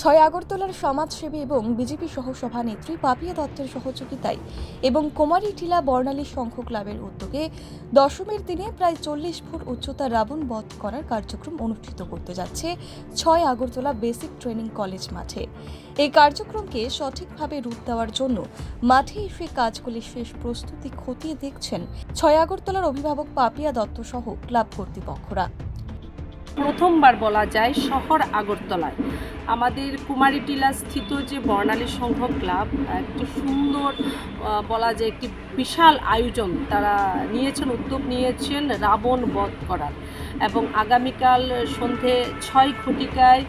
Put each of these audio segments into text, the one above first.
ছয় আগরতলার সমাজসেবী এবং বিজেপি সহসভানেত্রী পাপিয়া দত্তের সহযোগিতায় এবং কুমারী টিলা বর্ণালী সংঘ ক্লাবের উদ্যোগে দশমীর দিনে প্রায় চল্লিশ ফুট উচ্চতার রাবণ বধ করার কার্যক্রম অনুষ্ঠিত করতে যাচ্ছে ছয় আগরতলা বেসিক ট্রেনিং কলেজ মাঠে। এই কার্যক্রমকে সঠিকভাবে রূপ দেওয়ার জন্য মাঠে এসে কাজগুলির শেষ প্রস্তুতি খতিয়ে দেখছেন ছয় আগরতলার অভিভাবক পাপিয়া দত্ত সহ ক্লাব কর্তৃপক্ষরা। প্রথমবার বলা যায় শহর আগরতলায়। আমাদের কুমারী টিলা স্থিত যে বর্ণালী সংঘ ক্লাব, একটি সুন্দর বলা যায় একটি বিশাল আয়োজন তারা নিয়েছেন, উদ্যোগ নিয়েছেন রাবণ বধ করার। এবং আগামীকাল সন্ধে ছয় ঘটিকায়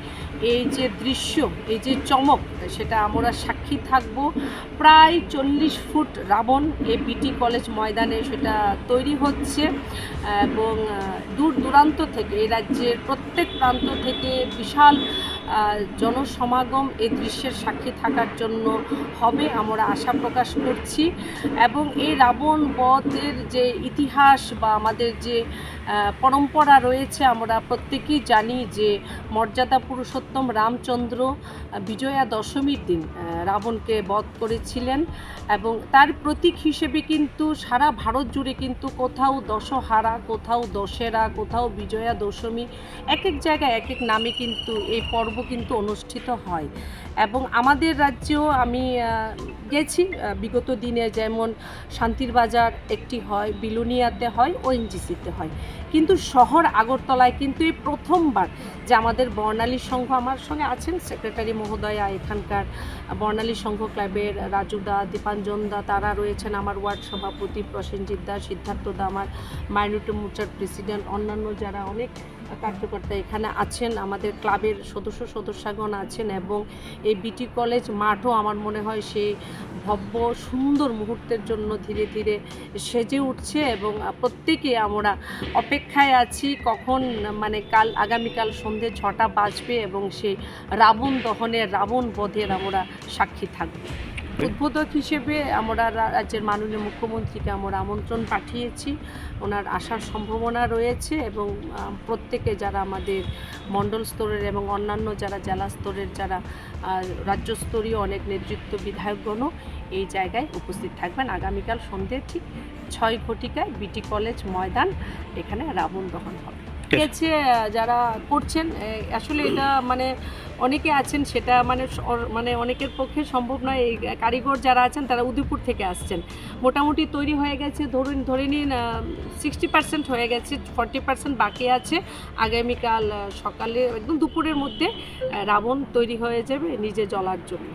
এই যে দৃশ্য, এই যে চমক, সেটা আমরা সাক্ষী থাকব। প্রায় চল্লিশ ফুট রাবণ এই বিটি কলেজ ময়দানে সেটা তৈরি হচ্ছে, এবং দূর দূরান্ত থেকে, এই রাজ্যের প্রত্যেক প্রান্ত থেকে বিশাল জনসমাগম এই দৃশ্যের সাক্ষী থাকার জন্য হবে আমরা আশা প্রকাশ করছি। এবং এই রাবণ বধের যে ইতিহাস বা আমাদের যে পরম্পরা রয়েছে, আমরা প্রত্যেকেই জানি যে মর্যাদা পুরুষোত্তম রামচন্দ্র বিজয়া দশমীর দিন রাবণকে বধ করেছিলেন এবং তার প্রতীক হিসেবে কিন্তু সারা ভারত জুড়ে কিন্তু কোথাও দশহারা, কোথাও দশেরা, কোথাও বিজয়া দশমী এক এক জায়গায় এক এক নামে কিন্তু এই পর্ব কিন্তু অনুষ্ঠিত হয়। এবং আমাদের রাজ্যেও আমি গেছি বিগত দিনে যেমন শান্তির বাজার একটি হয়, বিলুনিয়াতে হয়, ওএনজিসিতে হয়। কিন্তু শহর আগরতলায় কিন্তু এই প্রথমবার যে আমাদের বর্ণালী সংঘ আমার সঙ্গে আছেন, সেক্রেটারি মহোদয়া এখানকার বর্ণালী সংঘ ক্লাবের রাজুদা দীপাঞ্জন দা, তারা রয়েছেন আমার ওয়ার্ড সভাপতি প্রসেনজিৎ দা, সিদ্ধার্থ দা, আমার মাইনরিটি মোর্চার প্রেসিডেন্ট, অন্যান্য যারা অনেক কার্যকর্তা এখানে আছেন, আমাদের ক্লাবের সদস্য সদস্যগণ আছেন এবং এই বিটি কলেজ মাঠও আমার মনে হয় সেই ভব্য সুন্দর মুহূর্তের জন্য ধীরে ধীরে সেজে উঠছে এবং প্রত্যেকে আমরা অপেক্ষায় আছি কখন মানে কাল, আগামীকাল সন্ধে ছটা বাজবে এবং সেই রাবণ দহনের, রাবণ বধের আমরা সাক্ষী থাকব। উদ্বোধক হিসেবে আমরা রাজ্যের মাননীয় মুখ্যমন্ত্রীকে আমরা আমন্ত্রণ পাঠিয়েছি। ওনার আসার সম্ভাবনা রয়েছে এবং প্রত্যেকে যারা আমাদের মণ্ডল স্তরের এবং অন্যান্য যারা জেলা স্তরের যারা রাজ্যস্তরীয় অনেক নেতৃত্ব বিধায়কগণও এই জায়গায় উপস্থিত থাকবেন। আগামীকাল সন্ধ্যে ঠিক ছয় ঘটিকায় বিটি কলেজ ময়দান, এখানে রাবণ দহন হবে। গেছে যারা করছেন আসলে এটা মানে অনেকে আছেন, সেটা মানে মানে অনেকের পক্ষে সম্ভব নয়। এই কারিগর যারা আছেন, তারা উদয়পুর থেকে আসছেন। মোটামুটি তৈরি হয়ে গেছে, ধরুন, ধরে নিন সিক্সটি পার্সেন্ট হয়ে গেছে ফর্টি পার্সেন্ট বাকি আছে। আগামীকাল সকালে, একদম দুপুরের মধ্যে রাবণ তৈরি হয়ে যাবে নিজে জ্বলার জন্য।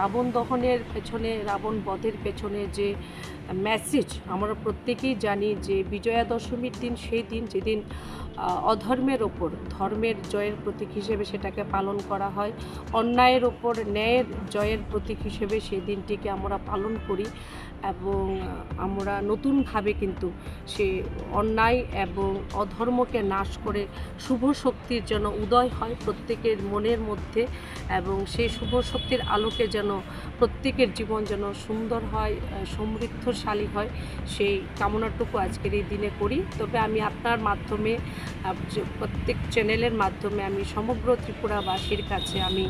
রাবণ দহনের পেছনে, রাবণ বধের পেছনে যে মেসেজ আমরা প্রত্যেকেই জানি যে বিজয়া দশমীর দিন, সেই দিন যেদিন অধর্মের ওপর, ধর্মের জয়ের প্রতীক হিসেবে সেটাকে পালন করা হয়, অন্যায়ের ওপর, ন্যায়ের জয়ের প্রতীক হিসেবে সেই দিনটিকে আমরা পালন করি এবং আমরা নতুনভাবে কিন্তু সে অন্যায় এবং অধর্মকে নাশ করে শুভ শক্তির যেন উদয় হয় প্রত্যেকের মনের মধ্যে এবং সেই শুভ শক্তির আলোকে যেন প্রত্যেকের জীবন যেন সুন্দর হয় সমৃদ্ধশালী হয়, সেই কামনাটুকু আজকের এই দিনে করি। তবে আমি আপনার মাধ্যমে প্রত্যেক চ্যানেলের মাধ্যমে আমি সমগ্র ত্রিপুরাবাসীর কাছে আমি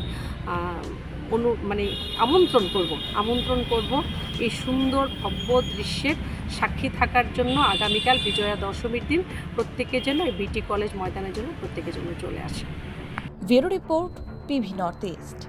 অনু মানে আমন্ত্রণ করব আমন্ত্রণ করব এই সুন্দর ভব্য দৃশ্যের সাক্ষী থাকার জন্য আগামীকাল বিজয়া দশমীর দিন প্রত্যেকে যেন এই বিটি কলেজ ময়দানের জন্য প্রত্যেকে যেন চলে আসে। Bureau report PV north east.